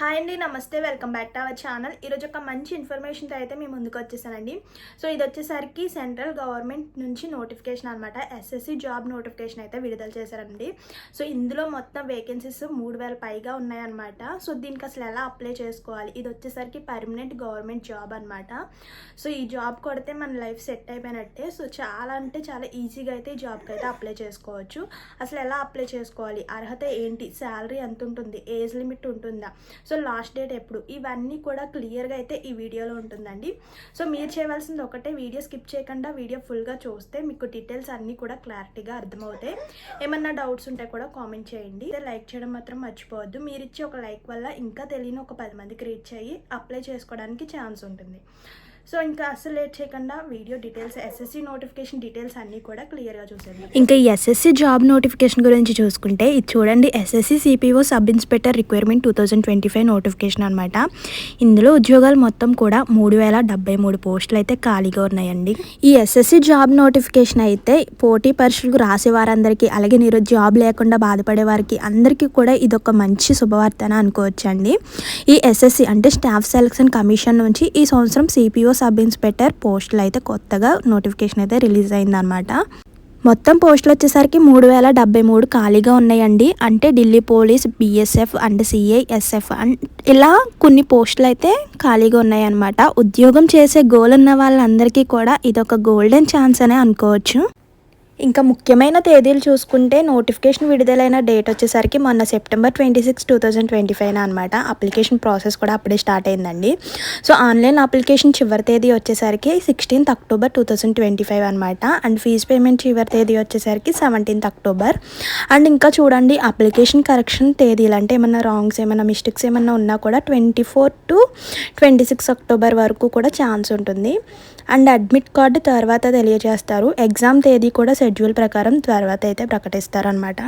Hi అండి నమస్తే welcome back to our channel. ఈరోజు ఒక మంచి ఇన్ఫర్మేషన్తో అయితే మేము ముందుకు వచ్చేసానండి. సో ఇది వచ్చేసరికి సెంట్రల్ గవర్నమెంట్ నుంచి నోటిఫికేషన్ అనమాట ఎస్ఎస్సి జాబ్ నోటిఫికేషన్ అయితే విడుదల చేశారండి. సో ఇందులో మొత్తం వేకెన్సీస్ మూడు వేల పైగా ఉన్నాయన్నమాట. సో దీనికి అసలు ఎలా అప్లై చేసుకోవాలి? ఇది వచ్చేసరికి పర్మనెంట్ గవర్నమెంట్ జాబ్ అనమాట సో ఈ జాబ్ కొడితే మన లైఫ్ సెట్ అయిపోయినట్టే. సో చాలా అంటే చాలా ఈజీగా అయితే ఈ జాబ్కి అయితే అప్లై చేసుకోవచ్చు. అసలు ఎలా అప్లై చేసుకోవాలి? అర్హత ఏంటి? శాలరీ ఎంత ఉంటుంది? ఏజ్ లిమిట్ ఉంటుందా? సో లాస్ట్ డేట్ ఎప్పుడు? ఇవన్నీ కూడా క్లియర్గా అయితే ఈ వీడియోలో ఉంటుందండి. సో మీరు చేయవలసింది ఒకటే వీడియో స్కిప్ చేయకుండా వీడియో ఫుల్గా చూస్తే మీకు డీటెయిల్స్ అన్నీ కూడా క్లారిటీగా అర్థమవుతాయి. ఏమన్నా డౌట్స్ ఉంటే కూడా కామెంట్ చేయండి. లైక్ చేయడం మాత్రం మర్చిపోవద్దు. మీరు ఇచ్చే ఒక లైక్ వల్ల ఇంకా తెలియని ఒక పది మందికి రీచ్ అయ్యి అప్లై చేసుకోవడానికి ఛాన్స్ ఉంటుంది. సో ఇంకా అసలు లేట్ చేయకుండా video details SSC notification details అన్నీ కూడా క్లియర్గా చూసేది ఇంకా ఈ ఎస్ఎస్సి జాబ్ నోటిఫికేషన్ గురించి చూసుకుంటే ఇది చూడండి SSC CPO sub inspector requirement two thousand twenty five notification అనమాట ఇందులో ఉద్యోగాలు మొత్తం కూడా మూడు వేల డెబ్బై మూడు పోస్టులు అయితే ఖాళీగా ఉన్నాయండి. ఈ ఎస్ఎస్సి జాబ్ నోటిఫికేషన్ అయితే పోటీ పరీక్షలకు రాసే వారందరికీ అలాగే మీరు జాబ్ లేకుండా బాధపడే వారికి అందరికీ కూడా ఇది ఒక మంచి శుభవార్త అని అనుకోవచ్చండి. ఈ ఎస్ఎస్సి అంటే స్టాఫ్ సెలక్షన్ కమిషన్ నుంచి ఈ సంవత్సరం సిపిఓ సబ్ ఇన్స్పెక్టర్ పోస్టులు అయితే కొత్తగా నోటిఫికేషన్ అయితే రిలీజ్ అయిందనమాట మొత్తం పోస్టులు వచ్చేసరికి మూడు వేల డెబ్బై మూడు ఖాళీగా ఉన్నాయండి. అంటే Delhi police BSF and CI SF and ఇలా కొన్ని పోస్టులు అయితే ఖాళీగా ఉన్నాయన్నమాట. ఉద్యోగం చేసే గోల్ ఉన్న వాళ్ళందరికీ కూడా ఇదొక గోల్డెన్ ఛాన్స్ అనే అనుకోవచ్చు. ఇంకా ముఖ్యమైన తేదీలు చూసుకుంటే నోటిఫికేషన్ విడుదలైన డేట్ వచ్చేసరికి మొన్న September twenty six two thousand twenty five అనమాట అప్లికేషన్ ప్రాసెస్ కూడా అప్పుడే స్టార్ట్ అయిందండి. సో ఆన్లైన్ అప్లికేషన్ చివరి తేదీ వచ్చేసరికి sixteenth October two thousand twenty five అనమాట అండ్ ఫీజు పేమెంట్ చివరి తేదీ వచ్చేసరికి సెవెంటీన్త్ అక్టోబర్ అండ్ ఇంకా చూడండి అప్లికేషన్ కరెక్షన్ తేదీలు అంటే ఏమన్నా రాంగ్స్ ఏమన్నా మిస్టేక్స్ ఏమన్నా ఉన్నా కూడా twenty four to twenty six October వరకు కూడా ఛాన్స్ ఉంటుంది. అండ్ అడ్మిట్ కార్డు తర్వాత తెలియజేస్తారు. ఎగ్జామ్ తేదీ కూడా షెడ్యూల్ ప్రకారం తర్వాత అయితే ప్రకటిస్తారనమాట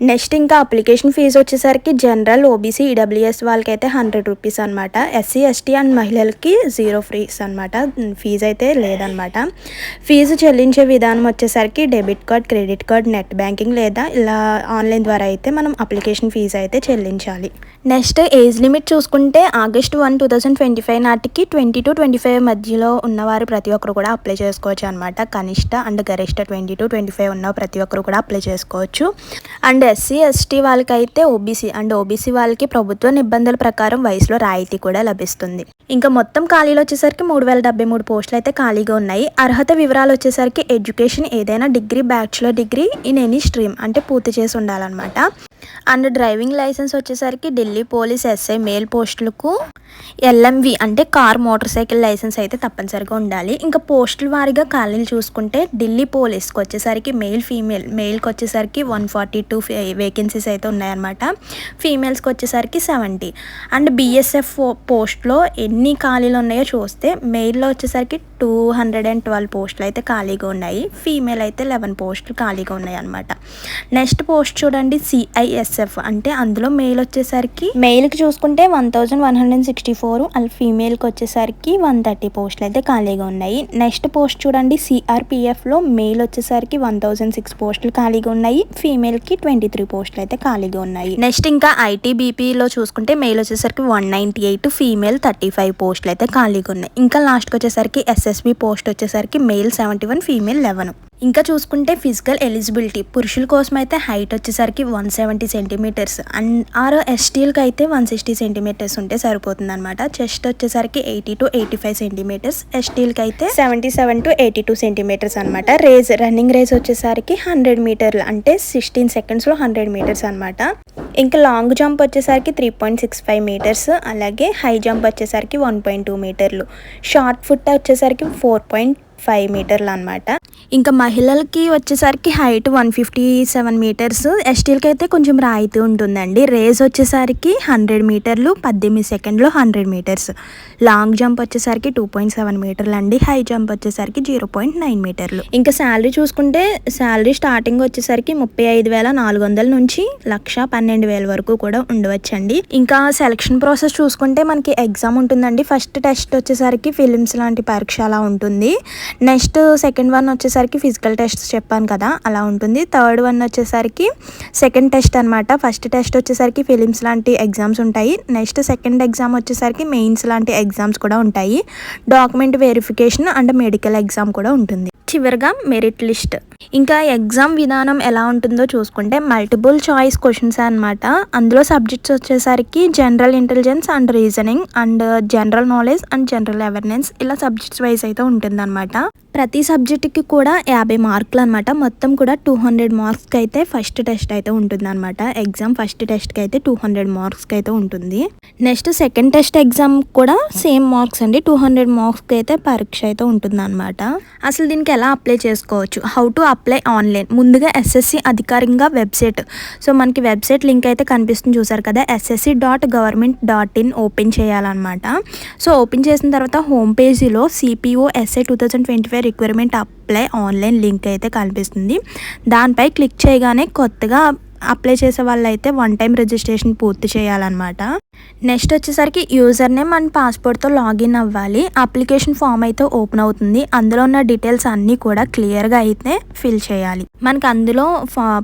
నెక్స్ట్ ఇంకా అప్లికేషన్ ఫీజు వచ్చేసరికి జనరల్ ఓబీసీ ఈడబ్ల్యూఎస్ వాళ్ళకైతే హండ్రెడ్ రూపీస్ అనమాట ఎస్సీ ఎస్టీ అండ్ మహిళలకి జీరో ఫ్రీస్ అనమాట ఫీజు అయితే లేదనమాట ఫీజు చెల్లించే విధానం వచ్చేసరికి debit card credit card net banking లేదా ఇలా ఆన్లైన్ ద్వారా అయితే మనం అప్లికేషన్ ఫీజు అయితే చెల్లించాలి. నెక్స్ట్ ఏజ్ లిమిట్ చూసుకుంటే August one two thousand twenty five నాటికి ట్వంటీ టు ట్వంటీ ఫైవ్ మధ్యలో ఉన్నవారు ప్రతి ఒక్కరు కూడా అప్లై చేసుకోవచ్చు అనమాట కనిష్ట అండ్ గరిష్ట ట్వంటీ టు ట్వంటీ ఫైవ్ ఉన్న ప్రతి ఒక్కరు కూడా అప్లై చేసుకోవచ్చు. అండ్ ఎస్సీ ఎస్టీ వాళ్ళకైతే ఓబీసీ అండ్ ఓబీసీ వాళ్ళకి ప్రభుత్వ నిబంధనల ప్రకారం వయసులో రాయితీ కూడా లభిస్తుంది. ఇంకా మొత్తం ఖాళీలు వచ్చేసరికి మూడు వేల డెబ్బై మూడు పోస్టులు అయితే ఖాళీగా ఉన్నాయి. అర్హత వివరాలు వచ్చేసరికి ఎడ్యుకేషన్ ఏదైనా degree bachelor degree in any stream అంటే పూర్తి చేసి ఉండాలన్నమాట. అండ్ డ్రైవింగ్ లైసెన్స్ వచ్చేసరికి ఢిల్లీ పోలీస్ ఎస్ఐ మేల్ పోస్టులకు ఎల్ఎంవి అంటే కార్ మోటార్ సైకిల్ లైసెన్స్ అయితే తప్పనిసరిగా ఉండాలి. ఇంకా పోస్టుల వారీగా ఖాళీలు చూసుకుంటే ఢిల్లీ పోలీస్కి వచ్చేసరికి మెయిల్ ఫీమేల్ మెయిల్కి వచ్చేసరికి వన్ ఫార్టీ టూ వేకెన్సీస్ అయితే ఉన్నాయన్నమాట. ఫీమేల్స్కి వచ్చేసరికి సెవెంటీ. అండ్ బీఎస్ఎఫ్ పోస్ట్లో ఎన్ని ఖాళీలు ఉన్నాయో చూస్తే మెయిల్లో వచ్చేసరికి టూ హండ్రెడ్ అండ్ ట్వెల్వ్ పోస్టులు అయితే ఖాళీగా ఉన్నాయి. ఫీమేల్ అయితే లెవెన్ పోస్టులు ఖాళీగా ఉన్నాయి అనమాట నెక్స్ట్ పోస్ట్ చూడండి సిఐఎస్ఎఫ్ అంటే అందులో మెయిల్ వచ్చేసరికి? మెయిల్కి చూసుకుంటే one thousand one hundred sixty four అలా ఫీమేల్కి వచ్చేసరికి వన్ థర్టీ పోస్టులు అయితే ఖాళీగా ఉన్నాయి. నెక్స్ట్ పోస్ట్ చూడండి సిఆర్పిఎఫ్లో మెయిల్ వచ్చేసరికి వన్ థౌజండ్ సిక్స్ పోస్టులు ఖాళీగా ఉన్నాయి. ఫీమేల్కి ట్వంటీ త్రీ పోస్టులు అయితే ఖాళీగా ఉన్నాయి. నెక్స్ట్ ఇంకా ఐటీబీపీలో చూసుకుంటే మెయిల్ వచ్చేసరికి one ninety eight female thirty five పోస్టులు అయితే ఖాళీగా ఉన్నాయి. ఇంకా లాస్ట్కి వచ్చేసరికి ఎస్ఎస్బి పోస్ట్ వచ్చేసరికి male seventy one female eleven ఇంకా చూసుకుంటే ఫిజికల్ ఎలిజిబిలిటీ. పురుషుల కోసం అయితే హైట్ వచ్చేసరికి one seventy centimetres. And or ఎస్టీలకి అయితే వన్ సిక్స్టీ సెంటీమీటర్స్ ఉంటే సరిపోతుంది అనమాట చెస్ట్ వచ్చేసరికి eighty to eighty five centimetres. ఎస్టీలకి అయితే seventy seven to eighty two centimetres అనమాట రేజ్ రన్నింగ్ రేజ్ వచ్చేసరికి హండ్రెడ్ మీటర్లు. అంటే సిక్స్టీన్ సెకండ్స్లో హండ్రెడ్ మీటర్స్ అనమాట ఇంకా లాంగ్ జంప్ వచ్చేసరికి three point six five metres. అలాగే హై జంప్ వచ్చేసరికి వన్ పాయింట్ టూ మీటర్లు. షార్ట్ ఫుట్ వచ్చేసరికి ఫోర్ పాయింట్ ఫైవ్ మీటర్లు అనమాట ఇంకా మహిళలకి వచ్చేసరికి height one fifty seven metres. ఎస్టీలకి అయితే కొంచెం రాయితీ ఉంటుందండి. రేస్ వచ్చేసరికి హండ్రెడ్ మీటర్లు పద్దెనిమిది సెకండ్లో హండ్రెడ్ మీటర్స్. లాంగ్ జంప్ వచ్చేసరికి టూ పాయింట్ సెవెన్ మీటర్లు అండి. హై జంప్ వచ్చేసరికి జీరో పాయింట్ నైన్ మీటర్లు. ఇంకా శాలరీ చూసుకుంటే శాలరీ స్టార్టింగ్ వచ్చేసరికి ముప్పై ఐదు వేల నాలుగు వందల నుంచి లక్ష పన్నెండు వేల వరకు కూడా ఉండవచ్చండి. ఇంకా సెలక్షన్ ప్రాసెస్ చూసుకుంటే మనకి ఎగ్జామ్ ఉంటుందండి. ఫస్ట్ టెస్ట్ వచ్చేసరికి ఫిలిమ్స్ లాంటి పరీక్ష అలా ఉంటుంది. నెక్స్ట్ సెకండ్ వన్ వచ్చేసరికి ఫిజికల్ టెస్ట్ చెప్పాను కదా అలా ఉంటుంది. థర్డ్ వన్ వచ్చేసరికి సెకండ్ టెస్ట్ అనమాట ఫస్ట్ టెస్ట్ వచ్చేసరికి ఫిలిమ్స్ లాంటి ఎగ్జామ్స్ ఉంటాయి. నెక్స్ట్ సెకండ్ ఎగ్జామ్ వచ్చేసరికి మెయిన్స్ లాంటి ఎగ్జామ్స్ కూడా ఉంటాయి. Document verification and medical exam కూడా ఉంటుంది. చివరిగా మెరిట్ లిస్ట్. ఇంకా ఎగ్జామ్ విధానం ఎలా ఉంటుందో చూసుకుంటే మల్టిపుల్ చాయిస్ క్వశ్చన్స్ అనమాట అందులో సబ్జెక్ట్స్ వచ్చేసరికి general intelligence and reasoning and general knowledge and general awareness ఇలా సబ్జెక్ట్స్ వైజ్ అయితే ఉంటుందన్నమాట. ప్రతి సబ్జెక్టుకి కూడా యాభై మార్కులు అనమాట మొత్తం కూడా టూ హండ్రెడ్ మార్క్స్కి అయితే ఫస్ట్ టెస్ట్ అయితే ఉంటుందన్నమాట. ఎగ్జామ్ ఫస్ట్ టెస్ట్కి అయితే టూ హండ్రెడ్ మార్క్స్కి అయితే ఉంటుంది. నెక్స్ట్ సెకండ్ టెస్ట్ ఎగ్జామ్ కూడా సేమ్ మార్క్స్ అండి. టూ హండ్రెడ్ మార్క్స్కి అయితే పరీక్ష అయితే ఉంటుందన్నమాట. అసలు దీనికి ఎలా అప్లై చేసుకోవచ్చు? హౌ టు అప్లై ఆన్లైన్ ముందుగా ఎస్ఎస్సి అధికారికంగా వెబ్సైట్ సో మనకి వెబ్సైట్ లింక్ అయితే కనిపిస్తుంది చూసారు కదా? SSC dot government dot in open చేయాలన్నమాట. సో ఓపెన్ చేసిన తర్వాత హోమ్ పేజీలో CPO SI two thousand twenty five requirement apply online link అయితే కనిపిస్తుంది. దానిపై క్లిక్ చేయగానే కొత్తగా అప్లై చేసే వాళ్ళైతే వన్ టైం రిజిస్ట్రేషన్ పూర్తి చేయాలన్నమాట. నెక్స్ట్ వచ్చేసరికి యూజర్ నేమ్ అండ్ పాస్పోర్ట్తో లాగిన్ అవ్వాలి. అప్లికేషన్ ఫామ్ అయితే ఓపెన్ అవుతుంది. అందులో ఉన్న డీటెయిల్స్ అన్నీ కూడా క్లియర్గా అయితే ఫిల్ చేయాలి. మనకి అందులో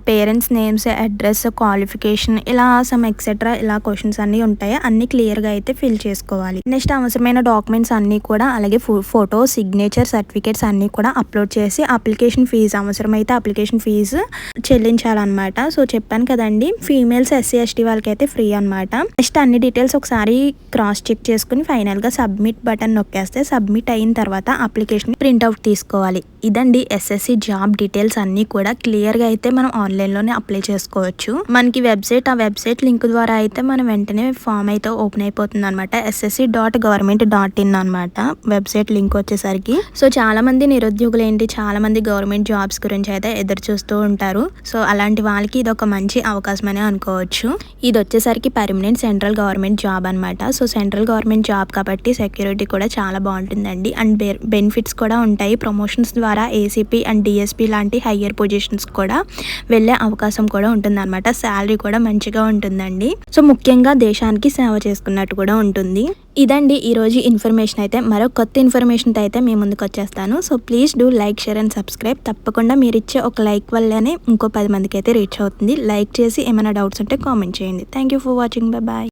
పేరెంట్స్ నేమ్స్ అడ్రస్ క్వాలిఫికేషన్ ఇలా సమ్ ఎక్సెట్రా ఇలా క్వశ్చన్స్ అన్నీ ఉంటాయి. అన్ని క్లియర్గా అయితే ఫిల్ చేసుకోవాలి. నెక్స్ట్ అవసరమైన డాక్యుమెంట్స్ అన్నీ కూడా అలాగే ఫోటో సిగ్నేచర్ సర్టిఫికేట్స్ అన్నీ కూడా అప్లోడ్ చేసి అప్లికేషన్ ఫీజు అవసరమైతే అప్లికేషన్ ఫీజు చెల్లించాలన్నమాట. సో చెప్పాను కదండి ఫీమేల్స్ ఎస్సీ ఎస్టీ వాళ్ళకైతే ఫ్రీ అనమాట నెక్స్ట్ అన్ని డీటెయిల్స్ ఒకసారి క్రాస్ చెక్ చేసుకుని ఫైనల్గా సబ్మిట్ బటన్ నొక్కేస్తే సబ్మిట్ అయిన తర్వాత అప్లికేషన్ ప్రింట్అవుట్ తీసుకోవాలి. ఇదండి ఎస్ఎస్సి జాబ్ డీటెయిల్స్ అన్నీ కూడా క్లియర్గా అయితే మనం ఆన్లైన్లోనే అప్లై చేసుకోవచ్చు. మనకి వెబ్సైట్ ఆ వెబ్సైట్ లింక్ ద్వారా అయితే మనం వెంటనే ఫామ్ అయితే ఓపెన్ అయిపోతుంది అనమాట SSC dot government dot in అనమాట వెబ్సైట్ లింక్ వచ్చేసరికి. సో చాలా మంది నిరుద్యోగులు ఏంటి? చాలా మంది గవర్నమెంట్ జాబ్స్ గురించి అయితే ఎదురు చూస్తూ ఉంటారు. సో అలాంటి వాళ్ళకి ఇది ఒక మంచి అవకాశం అనే అనుకోవచ్చు. ఇది వచ్చేసరికి పర్మనెంట్ సెంట్రల్ గవర్నమెంట్ జాబ్ అనమాట సో సెంట్రల్ గవర్నమెంట్ జాబ్ కాబట్టి సెక్యూరిటీ కూడా చాలా బాగుంటుందండి. అండ్ బెనిఫిట్స్ కూడా ఉంటాయి. ప్రమోషన్స్ ద్వారా ఏసీపీ అండ్ డిఎస్పీ లాంటి హయ్యర్ పొజిషన్స్ కూడా వెళ్ళే అవకాశం కూడా ఉంటుంది అనమాట శాలరీ కూడా మంచిగా ఉంటుందండి. సో ముఖ్యంగా దేశానికి సేవ చేసుకున్నట్టు కూడా ఉంటుంది. ఇదండి ఈరోజు ఇన్ఫర్మేషన్ అయితే. మరో కొత్త ఇన్ఫర్మేషన్తో అయితే మీ ముందుకు వచ్చేస్తాను. So please do like share and subscribe తప్పకుండా మీరు ఇచ్చే ఒక లైక్ వల్లనే ఇంకో పది మందికి అయితే రీచ్ అవుతుంది. లైక్ చేసి ఏమైనా డౌట్స్ ఉంటే కామెంట్ చేయండి. Thank you for watching bye bye